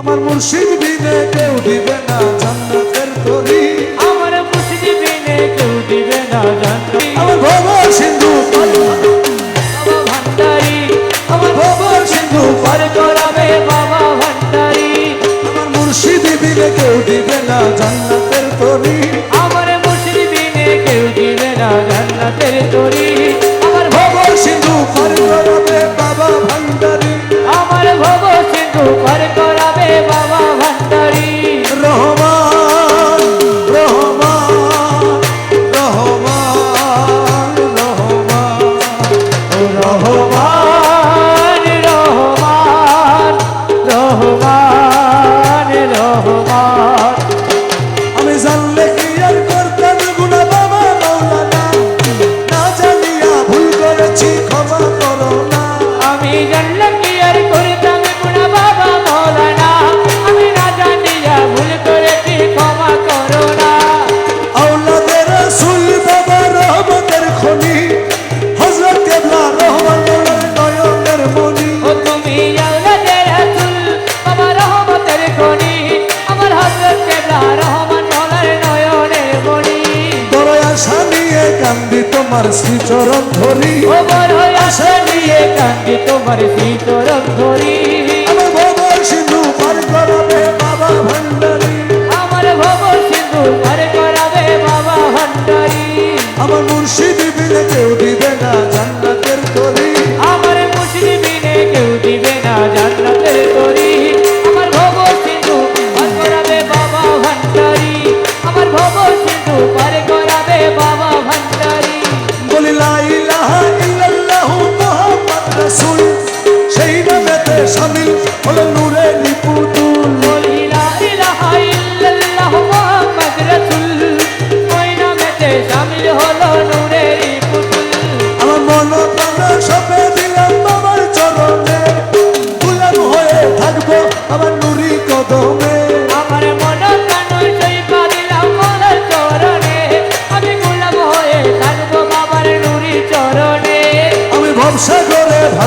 আমার মুর্শিদ বিনে কেউ দিবে না জান্নাতের তরি। আমার মুসলি বিনে কেউ দিবে না জান্নাত। আমার ভব সিন্ধু বাবা ভান্ডারি। আমার ভব সিন্ধু পার করাবে বাবা ভান্ডারি। আমার মুর্শিদ বিনে কেউ দিবে না জান্নাতের তরি। আমার মুসলি বিনে কেউ দিবে না জান্নাতের তরি। আমার ভব সিন্ধু পার করাবে বাবা ভান্ডারি। para beba তোমার শ্রীচরণ ধরি। ও আশা নিয়ে কান্দি তোমার শ্রীচরণ ধরি।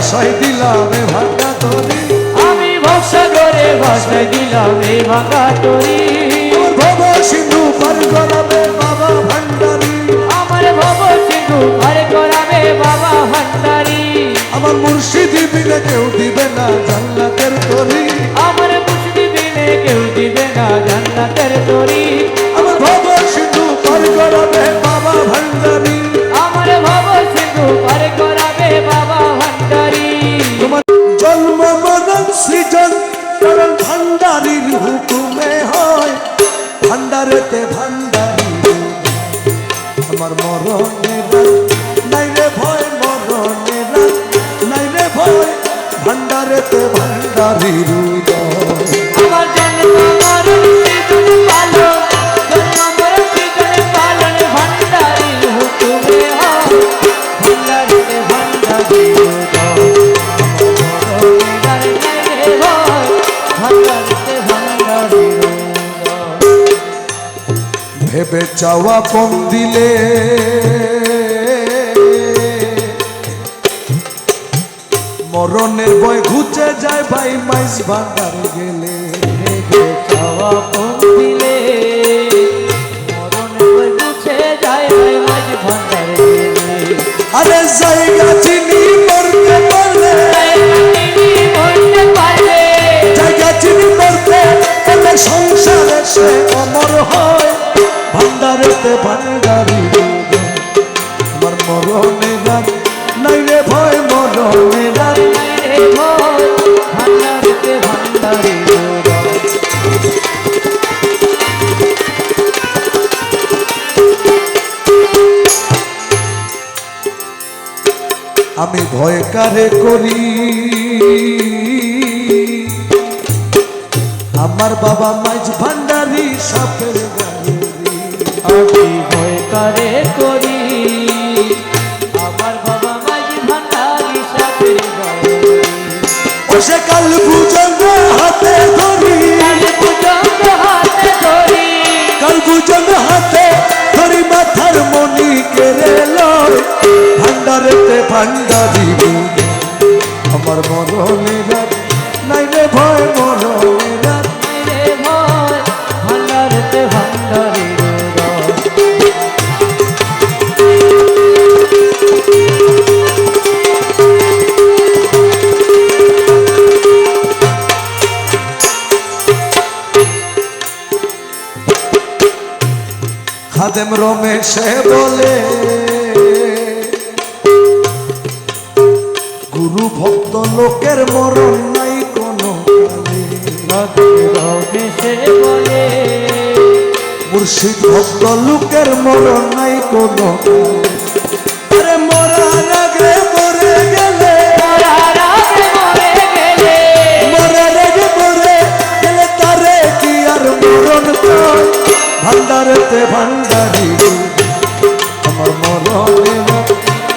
ভাষায় দিলাম ভাঙা তরি। আমি ভরসা করে ভাষায় দিলাম এই ভাঙা তরি। ভব সিন্ধু পার করাবে বাবা ভান্ডারি। আমার ভব সিন্ধু ঘরে করাবে বাবা ভান্ডারি। আমার মুর্শিদ বিনে কেউ দিবে না জান্নাতের তরি। আমার মুসলিমিনে কেউ দিবে না জান্নাতের তরি। ভান্ডারির হুকুমে হয়। ভান্ডারেতে ভান্ডারি আমার মরণের রাত, নাই রে ভয় মরণের রাত, নাই রে ভয় ভান্ডারেতে ভান্ডারির আমার জন্ম মরণ ভেবে চাওয়া পম দিলে। মরণের বয় ঘুচে যায় ভাই মাইস ভান্ডার গেলে। চাওয়া দিলে যায় ভাই মাঝ ভান্ডারে গেলে। আরে জায়গা চিনি মরতে পারলে মরতে পারবে। জায়গা চিনি মরতে সংসারে সে অমর হয়। ভান্ডারেতে ভান্ডারি আমার মরণে রাত নাই রে ভয়, মরণে ভান্ডারি আমি ভয় কারে করি? আমার বাবা মাইজ ভান্ডারি সাপের আমি ভয় করে করি? আমার বাবা মাঝি ভান্ডারি সাথের গায়ে কাল পূজন হাতে ধরি। কাল হাতে ধরি। কাল পূজন হাতে ধরি মাথার মনি কেড়ে লয়। ভান্ডারেতে ভান্ডারি আমার মরণে নাই রে ভয় খাদেম রমেশে বলে গুরু ভক্ত লোকের মরণ নাই কোনো বলে মুর্শিদ ভক্ত লোকের মরণ নাই কোনো কালে। ভান্ডারেতে ভান্ডারি আমার মরণের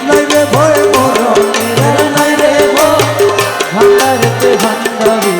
নাই রে ভয় মরণের নাই রে ভান্ডারেতে ভান্ডারি